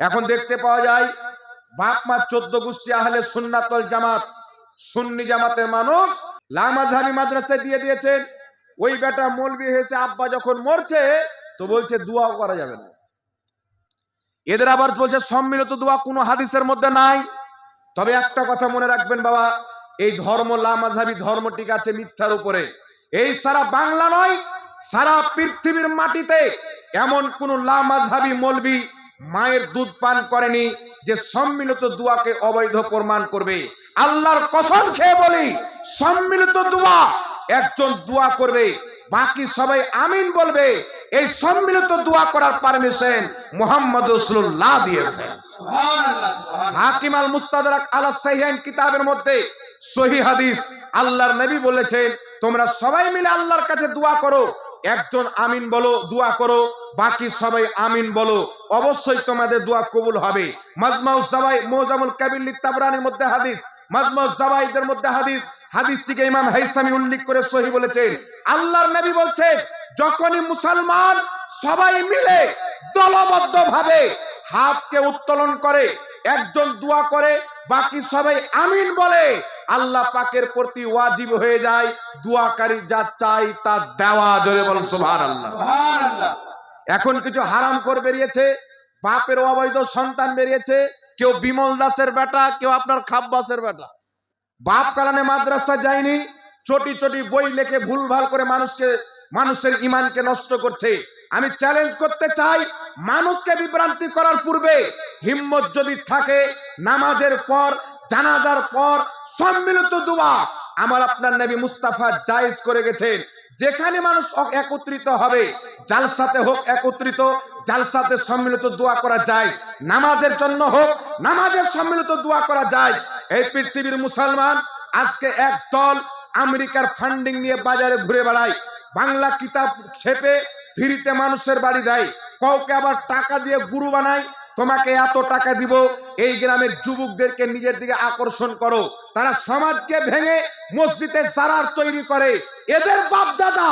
এখন দেখতে পাওয়া যায় বাপ মা চোদ্দ গোষ্ঠী আহলে সুন্নাতল জামাত সুন্নি জামাতের মানুষ লামাজহাবি মাদ্রাসায় দিয়ে দিয়েছেন। ওই বেটা মৌলবি হয়েছে আব্বা যখন মরছে তো বলছে দোয়াও করা যাবে না। এদের আবার বলছে সম্মিলিত দোয়া কোনো হাদিসের মধ্যে নাই। তবে একটা কথা মনে রাখবেন বাবা এই ধর্ম লামাজহাবি ধর্ম ঠিক আছে মিথ্যার উপরে। এই সারা বাংলা নয় সারা পৃথিবীর মাটিতে এমন কোন লামাজহাবি মলবি মায়ের দুধ পান করেনি যে সম্মিলিত দুয়াকে অবৈধ প্রমাণ করবে। আল্লাহর কসম খেয়ে বলি সম্মিলিত দুয়া একজন দোয়া করবে বাকি সবাই আমিন বলবে এই সম্মিলিত দোয়া করার পারমিশন মোহাম্মদ রসুল্লাহ দিয়েছেন। হাকিম আল মুস্তাদরাক আলা সাহিহাইন কিতাবের মধ্যে সহি হাদিস আল্লাহর নবী বলেছেন তোমরা সবাই মিলে আল্লাহর কাছে দোয়া করো একজন আমিন বলো, দোয়া করো, বাকি সবাই আমিন বলো। অবশ্যই তোমাদের দোয়া কবুল হবে। মাজমাউ জাবাই, মোজামুল কাবিল তাবরানির মধ্যে হাদিস, মাজমাউ জাবাইদের মধ্যে হাদিস। হাদিসটিকে ইমাম হাইসামি উল্লেখ করে সহি বলেছেন। আল্লাহর নবী বলছেন, যখনই মুসলমান সবাই মিলে দলবদ্ধ ভাবে হাতকে উত্তোলন করে, একজন দোয়া করে, বাকি সবাই আমিন বলে আল্লাহ পাকের প্রতি ওয়াজিব হয়ে যায় দোয়াকারী যা চাই তা দেওয়া জোরে বলুন সুবহানাল্লাহ। এখন কিছু হারাম করে বেরিয়েছে বাপের অবৈধ সন্তান বেরিয়েছে কেউ বিমল দাসের বেটা কেউ আপনার খাব্বাসের বেটা। বাপ কালানে মাদ্রাসা যায়নি চটি চটি বই লেখে ভুলভাল করে মানুষকে মানুষের ইমানকে নষ্ট করছে। আমি চ্যালেঞ্জ করতে চাই মানুষকে বিভ্রান্তি করার পূর্বে হিম্মত যদি থাকে নামাজের পর জানাজার পর সম্মিলিত দুয়া আমার আপনার নবী মুস্তাফা জায়েজ করে গেছেন। যেখানে মানুষ একত্রিত হবে, জালসাতে হোক একত্রিত, জালসাতে সম্মিলিত দোয়া করা যায়। নামাজের জন্য হোক নামাজের সম্মিলিত দোয়া করা যায়। এই পৃথিবীর মুসলমান আজকে এক দল আমেরিকার ফান্ডিং নিয়ে বাজারে ঘুরে বেড়ায়। বাংলা কিতাব ছেপে ফ্রিতে মানুষের বাড়ি দেয়। কাউকে আবার টাকা দিয়ে গুরু বানায়। তোমাকে এত টাকা দিব, এই গ্রামের যুবকদেরকে নিজের দিকে আকর্ষণ করো। তারা সমাজকে ভেঙে মসজিদে সারার তৈরি করে। এদের বাপ দাদা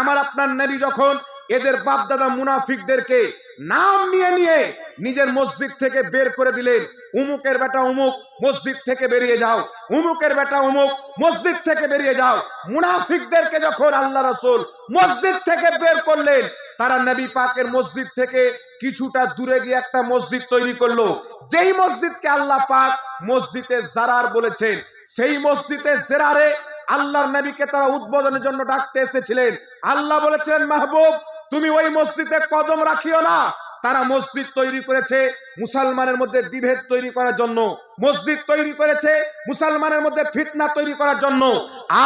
আমার আপনার নেবি যখন এদের বাপ দাদা মুনাফিকদেরকে নাম নিয়ে নিয়ে নিজের মসজিদ থেকে বের করে দিলেন। উমুকের বেটা উমুক, মসজিদ থেকে বেরিয়ে যাও। উমুকের বেটা উমুক, মসজিদ থেকে বেরিয়ে যাও। মুনাফিকদেরকে যখন আল্লাহ রসুল মসজিদ থেকে বের করলেন, তারা নবী পাকের মসজিদ থেকে কিছুটা দূরে গিয়ে একটা মসজিদ তৈরি করল। যেই মসজিদকে আল্লাহ পাক মসজিদে জারার বলেছেন, সেই মসজিদে জেরারে আল্লাহর নবীকে তারা উদ্বোধনের জন্য ডাকতে এসেছিলেন। আল্লাহ বলেছেন মাহবুব তুমি ওই মসজিদে কদম রাখিও না। তারা মসজিদ তৈরি করেছে মুসলমানের মধ্যে বিভেদ তৈরি করার জন্য, মসজিদ তৈরি করেছে, মুসলমানের মধ্যে ফিতনা তৈরি করার জন্য।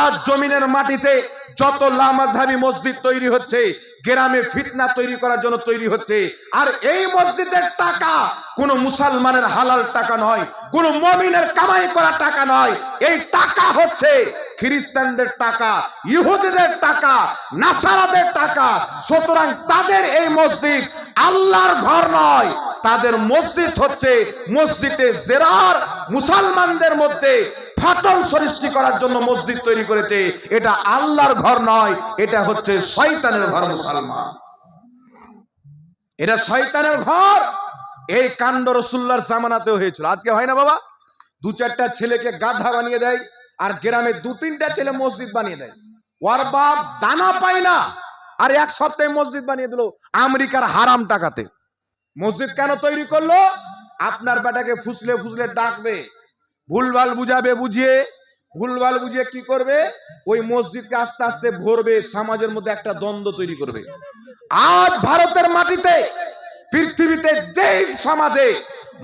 আজ জমিনের মাটিতে যত লামাজহাবি মসজিদ তৈরি হচ্ছে, গ্রামে ফিতনা তৈরি করার জন্য তৈরি হচ্ছে। আর এই মসজিদের টাকা কোন মুসলমানের হালাল টাকা নয়, কোন মমিনের কামাই করা টাকা নয়। এই টাকা হচ্ছে খ্রিস্টানদের টাকা, ইহুদিদের টাকা, নাসারাদের টাকা। সুতরাং তাদের এই মসজিদ আল্লাহর ঘর নয় তাদের মসজিদ হচ্ছে মসজিদে জেরার মুসলমানদের মধ্যে ফাটল সৃষ্টি করার জন্য মসজিদ তৈরি করেছে। এটা আল্লাহর ঘর নয়, এটা হচ্ছে শয়তানের ঘর মুসলমান। এটা শয়তানের ঘর। এই কাণ্ড রসুল্লার জামানাতেও হয়েছিল। আজকে হয় না বাবা? দু চারটা ছেলেকে গাধা বানিয়ে দেয় আর গ্রামে দু তিনটা ছেলে মসজিদ বানিয়ে দেয়। ওর বাপ দানা পায় না, আর এক সপ্তাহে মসজিদ বানিয়ে দিল আমেরিকার হারাম টাকাতে। মসজিদ কেন তৈরি করল? আপনার বেটাকে ফুসলে ফুসলে ডাকবে। ভুলভাল বুঝাবে বুঝিয়ে। ভুলভাল বুঝিয়ে কি করবে? ওই মসজিদকে আস্তে আস্তে ভরবে, সমাজের মধ্যে একটা দ্বন্দ্ব তৈরি করবে। আজ ভারতের মাটিতে, পৃথিবীতে যেই সমাজে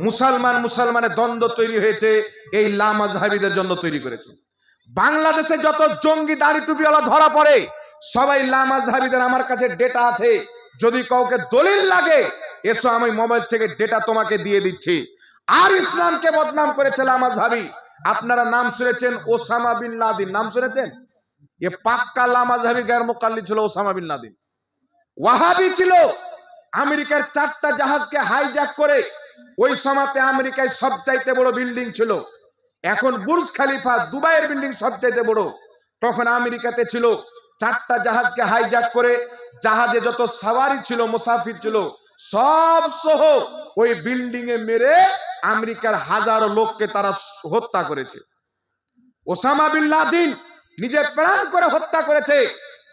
মুসলমান মুসলমানের দ্বন্দ্ব তৈরি হয়েছে, এই লামাজহাবিদের জন্য তৈরি করেছে। বাংলাদেশে যত জঙ্গি দাড়ি টুপিওয়ালা ধরা পড়ে, সবাই লামাজহাবিদের আমার কাছে ডেটা আছে। যদি কাউকে দলিল লাগে এসো, আমি মোবাইল থেকে ডেটা তোমাকে দিয়ে দিচ্ছি। আর ইসলামকে বদনাম করেছে লামাজহাবি আপনারা নাম শুনেছেন ওসামা বিন লাদিন। নাম শুনেছেন? এ পাক্কা লামাজহাবি গায়ের মোকাল্লি ছিল ওসামা বিন লাদিন। ওয়াহাবি ছিল। আমেরিকার চারটা জাহাজকে হাইজ্যাক করে ওই সময়তে আমেরিকায় সবচাইতে বড় বিল্ডিং ছিল। এখন বুর্জ খালিফা দুবাইয়ের বিল্ডিং সবচাইতে বড়। তখন আমেরিকাতে ছিল চারটা জাহাজকে হাইজ্যাক করে জাহাজে যত সাওয়ারি ছিল, মুসাফির ছিল সব সহ ওই বিল্ডিং এ মেরে আমেরিকার হাজারো লোককে তারা হত্যা করেছে। ওসামা বিন লাদিন নিজে প্রাণ করে হত্যা করেছে।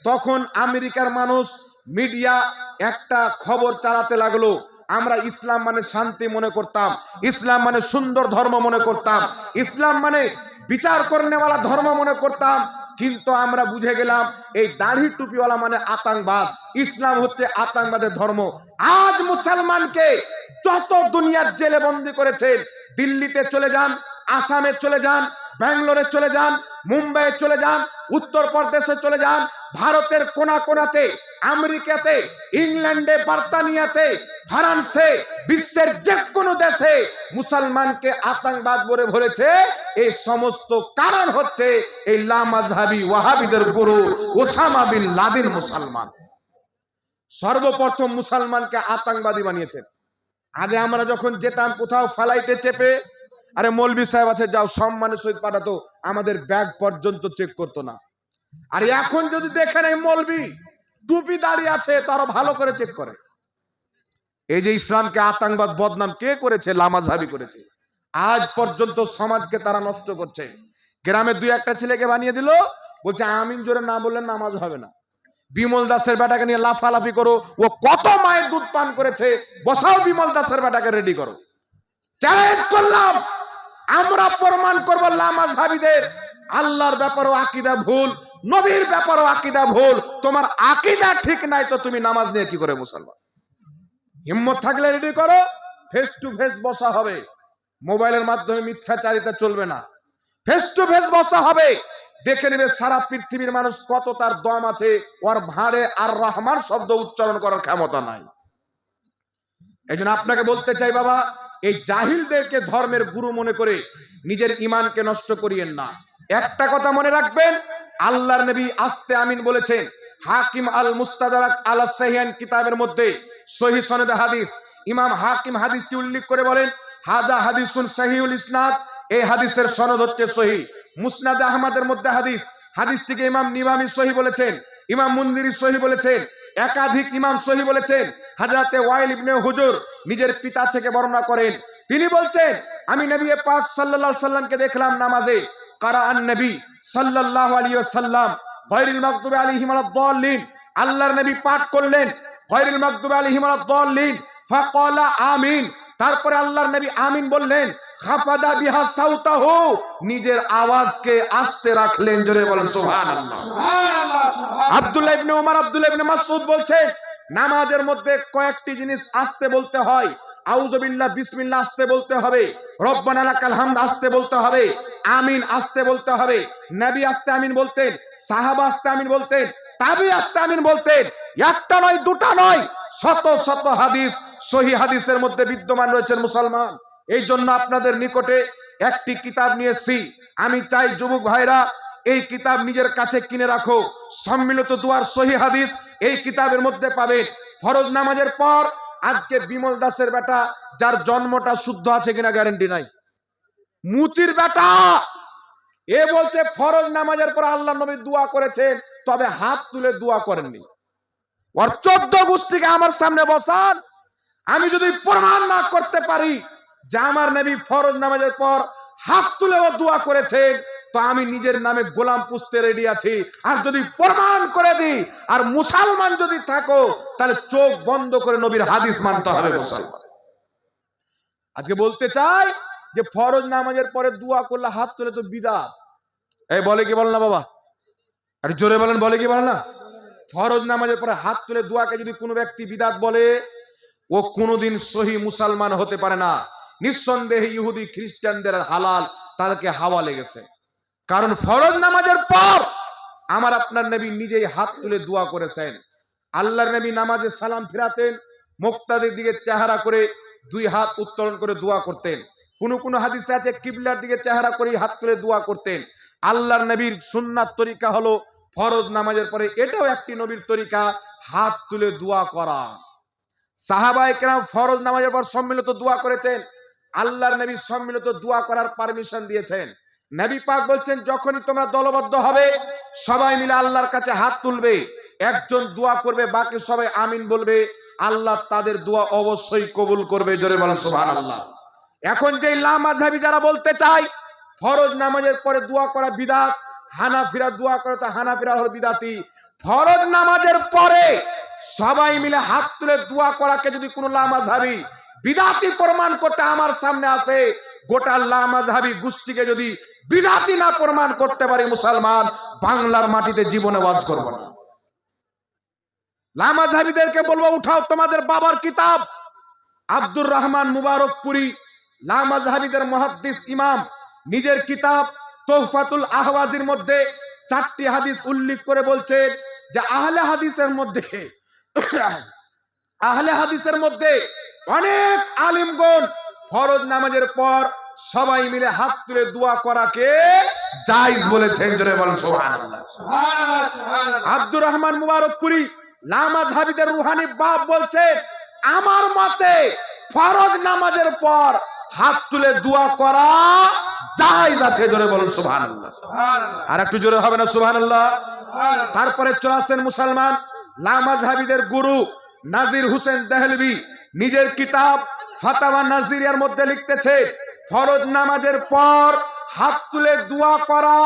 তখন আমেরিকার মানুষ মিডিয়া একটা খবর চালাতে লাগল, আমরা ইসলাম মানে শান্তি মনে করতাম, ইসলাম মানে সুন্দর ধর্ম মনে করতাম, ইসলাম মানে বিচার করনেওয়ালা ধর্ম মনে করতাম, কিন্তু আমরা বুঝে গেলাম এই দাড়ি টুপিওয়ালা মানে আতঙ্কবাদ। ইসলাম হচ্ছে আতঙ্কবাদের ধর্ম। আজ মুসলমানকে যত দুনিয়ার জেলে বন্দি করেছেন, দিল্লিতে চলে যান, আসামে চলে যান, ব্যাঙ্গালোরে চলে যান, মুম্বাইয়ে চলে যান, উত্তরপ্রদেশে চলে যান ভারতের কোনা কোনাতে, আমেরিকাতে, ইংল্যান্ডে, বার্তানিয়াতে, ফ্রান্সে, বিশ্বের যে কোনো দেশে মুসলমানকে আতঙ্কবাদ বলে বলেছে এই সমস্ত কারণ হচ্ছে এই লামাজহাবি ওয়াহাবিদের গুরু ওসামা বিন লাদেন মুসলমান। সর্বপ্রথম মুসলমানকে আতঙ্কবাদী বানিয়েছেন। আগে আমরা যখন যেতাম, কোথাও ফ্লাইটে চেপে, আরে মৌলবি সাহেব আছে, যাও সম্মানের সহিত পাঠাতো, আমাদের ব্যাগ পর্যন্ত চেক করতো না। আর এখন যদি দেখেন এই মৌলবি, টুপি দাঁড়িয়ে আছে তারা ভালো করে চেক করে। এই যে ইসলামকে আতঙ্কবাদ, বদনাম কে করেছে? লামাঝাবি করেছে। আজ পর্যন্ত সমাজকে তারা নষ্ট করছে। গ্রামের দুই একটা ছেলেকে বানিয়ে দিল, বলছে, আমিন জোরে না বললে নামাজ হবে না। বিমল দাসের বেটাকে নিয়ে লাফালাফি করো, ও কত মায়ের দুধ পান করেছে, বসাও বিমল দাসের বেটাকে রেডি করো। চ্যালেঞ্জ করলাম, আমরা প্রমাণ করব লামাজহাবিদের আল্লাহর ব্যাপারও আকিদা ভুল নবীর ব্যাপারও আকিদা ভুল, তোমার আকিদা ঠিক নাই তো তুমি নামাজ নিয়ে কি করে মুসলমান? হিম্মত থাকলে রেডি করো ফেস টু ফেস বসা হবে। মোবাইলের মাধ্যমে মিথ্যাচারিতা চলবে না। ফেস টু ফেস বসা হবে। দেখে নেবে সারা পৃথিবীর মানুষ কত তার দম আছে, ওর ভাঁড়ে আর রহমান শব্দ উচ্চারণ করার ক্ষমতা নাই। এই আপনাকে বলতে চাই, বাবা, এই জাহিলদেরকে ধর্মের গুরু মনে করে নিজের ইমানকে নষ্ট করিয়েন না। একটা কথা মনে রাখবেন আল্লাহর নবী আস্তে আমিন বলেছেন, হাকিম আল মুস্তাদারাক আল সাহিয়ান কিতাবের মধ্যে সহি সনদ হাদিস। ইমাম হাকিম হাদিসটি উল্লেখ করে বলেন, হাজা হাদিসুন সহিউল ইসনাদ, এই হাদিসের সনদ হচ্ছে সহি। মুসনাদ আহমদের মধ্যে হাদিস, হাদিসটিকে ইমাম নিমামি সহি বলেছেন, ইমাম মুন্দিরি সহি বলেছেন, একাধিক ইমাম সহি বলেছেন। হাজরাতে ওয়াইল ইবনে হুজুর নিজের পিতা থেকে বর্ণনা করেন। তিনি বলছেন, আমি নবী পাক সাল্লাল্লাহু সাল্লামকে দেখলাম নামাজে নবী সাল্লাল্লাহু আলাইহি ওয়াসাল্লাম? গায়রুল মাগদুবি আলাইহিম ওয়ালাদ-দাল্লিন আল্লাহর নবী পাঠ করলেন গায়রুল মাগদুবি আলাইহিম ওয়ালাদ-দাল্লিন ফাকালা আমিন। তারপরে আল্লাহর নবী আমিন বললেন খাফাদা বিহা সাউতাহু। নিজের আওয়াজকে আস্তে রাখলেন জোরে বলেন সুবহানাল্লাহ। আব্দুল্লাহ ইবনে ওমর আব্দুল্লাহ ইবনে মাসউদ বলছেন নামাজের মধ্যে কয়েকটি জিনিস আস্তে বলতে হয়। আউযুবিল্লাহ বিসমিল্লাহ আস্তে বলতে হবে, রব্বানা লাকাল আস্তে বলতে হবে, আমিন আসতে বলতে হবে, নবী আস্তে আমিন বলতেন, সাহাবা আস্তে আমিন বলতেন, তাবি আস্তে আমিন বলতেন, একটা নয়, দুটা নয়, শত শত হাদিস, সহি হাদিসের মধ্যে বিদ্যমান রয়েছেন মুসলমান। এই জন্য আপনাদের নিকটে একটি কিতাব নিয়ে এসেছি। আমি চাই যুবক ভাইরা, এই কিতাব নিজের কাছে কিনে রাখো। সম্মিলিত দুয়ার সহি হাদিস এই কিতাবের মধ্যে পাবেন। ফরজ নামাজের পর আজকে বিমল দাসের বেটা, যার জন্মটা শুদ্ধ আছে কিনা গ্যারেন্টি নাই। মুচির বেটা! এ বলছে, ফরজ নামাজের পর আল্লাহ নবী দোয়া করেছেন, তবে হাত তুলে দোয়া করেননি। ওর চোদ্দ গোষ্ঠীকে আমার সামনে বসান। আমি যদি প্রমাণ না করতে পারি যে আমার নবী ফরজ নামাজের পর হাত তুলে ও দোয়া করেছেন তো আমি নিজের নামে গোলাম পুষতে রেডি আছি। আর যদি প্রমাণ করে দিই, আর মুসলমান যদি থাকো, তাহলে চোখ বন্ধ করে নবীর হাদিস মানতে হবে মুসলমান। আজকে বলতে চাই যে ফরজ নামাজের পরে দোয়া করলে হাত তুলে তো বিদাত। এই, বলে কি বল না বাবা? আর জোরে বলেন, বলে কি বল না? ফরজ নামাজের পরে হাত তুলে দোয়াকে যদি কোনো ব্যক্তি বিদাত বলে, ও কোনোদিন সহি মুসলমান হতে পারে না। নিঃসন্দেহে ইহুদি খ্রিস্টানদের হালাল, তাদেরকে হাওয়া লেগেছে। কারণ ফরজ নামাজের পর আমার আপনার নবী নিজেই হাত তুলে দোয়া করেছেন। আল্লাহর নবী নামাজে সালাম ফিরাতেন, মুক্তাদের দিকে চেহারা করে দুই হাত উত্তোলন করে দোয়া করতেন। কোন কোন হাদিসে আছে, কিবলার দিকে চেহারা করে হাত তুলে দোয়া করতেন। আল্লাহর নবীর সুন্নাত তরিকা হলো ফরজ নামাজের পরে, এটাও একটি নবীর তরিকা, হাত তুলে দোয়া করা। সাহাবা একরাম ফরজ নামাজের পর সম্মিলিত দোয়া করেছেন। আল্লাহর নবী সম্মিলিত দোয়া করার পারমিশন দিয়েছেন। নবী পাক বলছেন, যখনই তোমরা দলবদ্ধ হবে, সবাই মিলে আল্লাহর কাছে হাত তুলবে। একজন দোয়া করবে, বাকি সবাই আমিন বলবে। আল্লাহ তাদের দোয়া অবশ্যই কবুল করবে। জোরে বলেন, সুবহানাল্লাহ। এখন যে লামাঝাবি যারা বলতে চায়, ফরজ নামাজের পরে দোয়া করা বিদাত, হানাফিরা দোয়া করে, তো হানাফিরা হলো বিদাতি। ফরজ নামাজের পরে সবাই মিলে হাত তুলে দোয়া করাকে যদি কোনো লামাঝাবি বিদাতি প্রমাণ করতে আমার সামনে আসে গোটা লামাঝাবি গোষ্ঠীকে যদি বিদাতি না প্রমাণ করতে পারে মুসলমান, বাংলার মাটিতে জীবনে বাস করব না। লামাঝাবিদেরকে বলব, উঠাও তোমাদের বাবার কিতাব। আব্দুর রহমান মুবারকপুরি লামাজহাবিদের মহাদ্দিস ইমাম, নিজের কিতাব তোহফাতুল আহওয়াজির মধ্যে চারটি হাদিস উল্লেখ করে বলছেন যে, আহলে হাদিসের মধ্যে, আহলে হাদিসের মধ্যে অনেক আলিমগণ ফরজ নামাজের পর সবাই মিলে হাত তুলে দোয়া করাকে জায়েজ বলেছেন জোরে বলেন সুবহানাল্লাহ। আব্দুর রহমান মুবারকপুরি নামাজ হাবিদের রুহানি বাপ বলছেন আমার মতে ফরজ নামাজের পর হাত তুলে দোয়া করা জায়েজ আছে জোরে বলুন সুবহানাল্লাহ। আর একটু জোরে হবে না সুবহানাল্লাহ? তারপরে চলে আসেন মুসলমান নামাজ হাবিদের গুরু নাজির হোসেন দেহলভি নিজের কিতাব ফাতাওয়া নাজিরিয়ার মধ্যে লিখতেছে, ফরজ নামাজের পর হাত তুলে দোয়া করা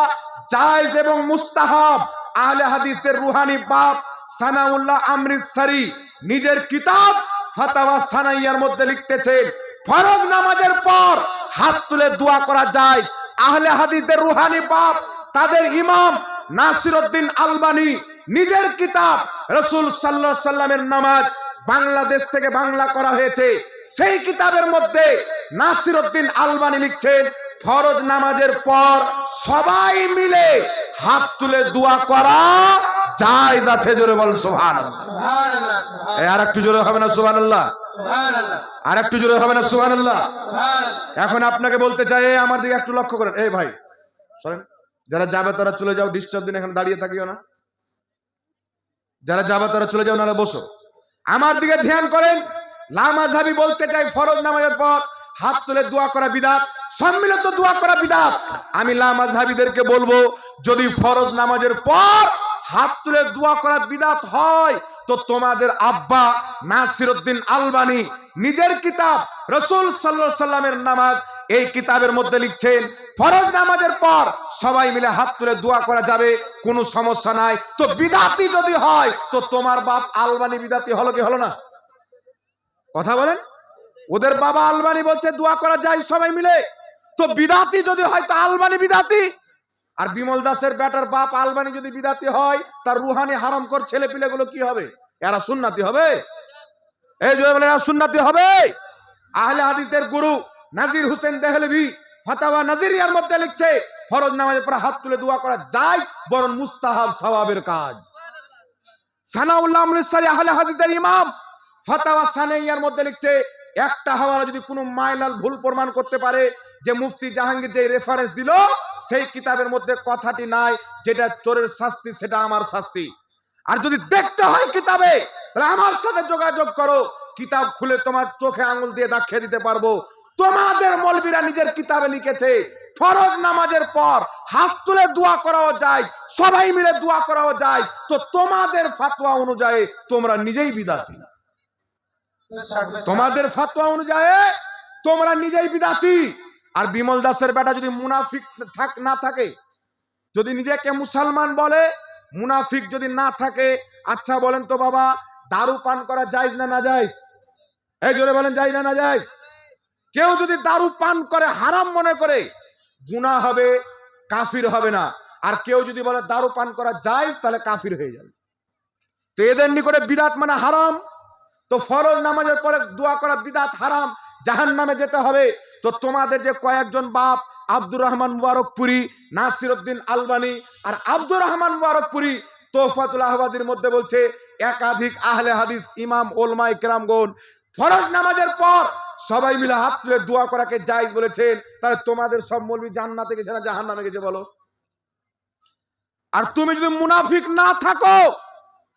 জায়েজ এবং মুস্তাহাব। আহলে হাদিসের রুহানি বাপ সানাউল্লাহ আমৃতসারি নিজের কিতাব ফাতাওয়া সানাইয়ার মধ্যে লিখতেছেন ফরজ নামাজের পর হাত তুলে দোয়া করা যায় আহলে হাদিসের রুহানি বাপ, তাদের ইমাম নাসিরউদ্দিন আলবানি নিজের কিতাব রসুল সাল্লাহ সাল্লামের নামাজ বাংলাদেশ থেকে বাংলা করা হয়েছে। সেই কিতাবের মধ্যে নাসিরউদ্দিন আলবানি লিখছেন ফরজ নামাজের পর সবাই মিলে হাত তুলে দোয়া করা জায়েজ আছে জোরে বল সুবহানাল্লাহ। এই আর একটু জোরে হবে না সুবহানাল্লাহ? আর একটু জোরে হবে না সুবহানাল্লাহ? এখন আপনাকে বলতে চাই আমার দিকে একটু লক্ষ্য করেন। এই ভাই শোনেন যারা যাবে তারা চলে যাও ডিস্টার্ব দিন এখন দাঁড়িয়ে থাকিও না। যারা যাবে তারা চলে যাও নাহলে বসো। আমার দিকে ধ্যান করেন। লামাঝাবি বলতে চাই, ফরজ নামাজের পর হাত তুলে দোয়া করা বিদাত, সম্মিলিত দোয়া করা বিদাত। আমি লামাঝাবিদেরকে বলব, যদি ফরজ নামাজের পর হাত তুলে দোয়া করা বিদাত হয়। তো তোমাদের আব্বা নাসিরউদ্দিন আলবানি নিজের কিতাব রসুল সাল্লাহ সাল্লামের নামাজ এই কিতাবের মধ্যে লিখছেন, ফরজ নামাজের পর সবাই মিলে হাত তুলে দোয়া করা যাবে, কোনো সমস্যা নাই। তো বিদাতি যদি হয়, তো তোমার বাপ আলবানি বিদাতি হলো কি হলো না? কথা বলেন? ওদের বাবা আলবানি বলছে, দোয়া করা যায় সবাই মিলে। তো বিদাতি যদি হয়, তো আলবানি বিদাতি। আর বিমল দাসের ব্যাটার বাপ আলবানি যদি বিদাতি হয়, তার রুহানি হারাম কর ছেলে পিলেগুলো কি হবে? এরা সুন্নাতি হবে? এই জয় বলে এরা সুন্নাতি হবে? আহলে হাদিসদের গুরু নাজির হোসেন দেহলভি ফাতাওয়া নাজিরিয়ার মধ্যে লিখছে, ফরজ নামাজের পর হাত তুলে দোয়া করা যায়, বরং মুস্তাহাব সওয়াবের কাজ। সানাউল্লাহ আমৃতসারি আহলে হাদিসদের ইমাম ফাতাওয়া সানাইয়ার মধ্যে লিখছে একটা হাওয়ালা যদি কোনো মাইলাল ভুল প্রমাণ করতে পারে যে মুফতি জাহাঙ্গীর যে রেফারেন্স দিল, সেই কিতাবের মধ্যে কথাটি নাই, যেটা চোরের শাস্তি, সেটা আমার শাস্তি। আর যদি দেখতে হয় কিতাবে, তাহলে আমার সাথে যোগাযোগ করো। কিতাব খুলে তোমার চোখে আঙুল দিয়ে দেখিয়ে দিতে পারব। তোমাদের মলবিরা নিজের কিতাবে লিখেছে, ফরজ নামাজের পর হাত তুলে দোয়া করাও যায়, সবাই মিলে দোয়া করাও যায়। তো তোমাদের ফাতোয়া অনুযায়ী তোমরা নিজেই বিদাতি। তোমাদের ফাতোয়া অনুযায়ী তোমরা নিজেই বিদাতি। আর বিমল দাসের বেটা যদি মুনাফিক থাক না থাকে, যদি নিজেকে মুসলমান বলে, মুনাফিক যদি না থাকে আচ্ছা বলেন তো বাবা, দারু পান করা যাইজ না না যাইজ এই জোরে বলেন যাই না না যাই কেউ যদি দারু পান করে হারাম মনে করে, গুনাহ হবে, কাফির হবে না। আর কেউ যদি বলে দারু পান করা যাইজ তাহলে কাফির হয়ে যাবে। তো এদের নিকটে বিরাট মানে হারাম। তো ফরজ নামাজের পরে দোয়া করা বিদাত হারাম জাহান নামে যেতে হবে। তো তোমাদের যে কয়েকজন বাপ, আব্দুর রহমান মুবারকপুরি, নাসির উদ্দিন আলবানি আর আব্দুর রহমান মুবারকপুরি তোফাতুল আহবাদির মধ্যে বলছে, একাধিক আহলে হাদিস, ইমাম ওলমাই কেরামগণ ফরজ নামাজের পর সবাই মিলে হাত তুলে দোয়া করাকে জায়েজ বলেছেন। তাহলে তোমাদের সব মৌলবি জান্নাতে গেছে না জাহান নামে গেছে বলো? আর তুমি যদি মুনাফিক না থাকো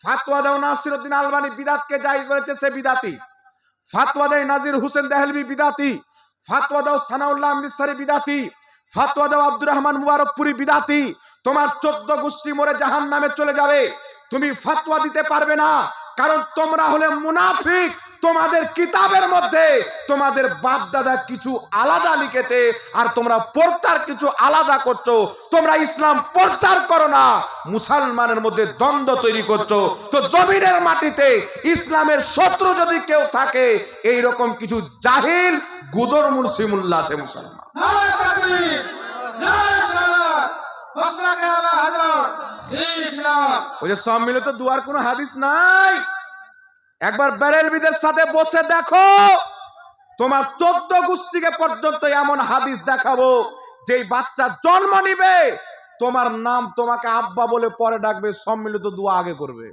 ফাতোয়া দাও নাসির উদ্দিন আলবানি বিদাতকে জায়েজ বলেছে সে বিদাতি। ফাতোয়া দেয় নাজির হোসেন দেহলভি বিদাতি। ফাতোয়া দাও সানাউল্লাহ আমৃতসারি বিদাতি। ফাতোয়া দাও আব্দুর রহমান মুবারকপুরি বিদাতি। তোমার চোদ্দ গোষ্ঠী মরে জাহান নামে চলে যাবে। তুমি ফাতোয়া দিতে পারবে না, কারণ তোমরা হলে মুনাফিক। তোমাদের কিতাবের মধ্যে তোমাদের বাপ দাদা কিছু আলাদা লিখেছে আর তোমরা প্রচার কিছু আলাদা করছ। তোমরা ইসলাম প্রচার করো না মুসলমানের মধ্যে দ্বন্দ্ব তৈরি করছ। তো জমিনের মাটিতে ইসলামের শত্রু যদি কেউ থাকে এই রকম কিছু জাহিল গুদর মুন্সিমুল্লাহ আছে মুসলমান। ওই যে সব মিলে তো দুয়ার কোনো হাদিস নাই। একবার বেরেলবিদের সাথে বসে দেখো। তোমার চোদ্দ গোষ্ঠীকে পর্যন্ত এমন হাদিস দেখাবো যে বাচ্চা জন্ম নিবে, তোমার নাম তোমাকে আব্বা বলে পরে ডাকবে, সম্মিলিত দোয়া আগে করবে।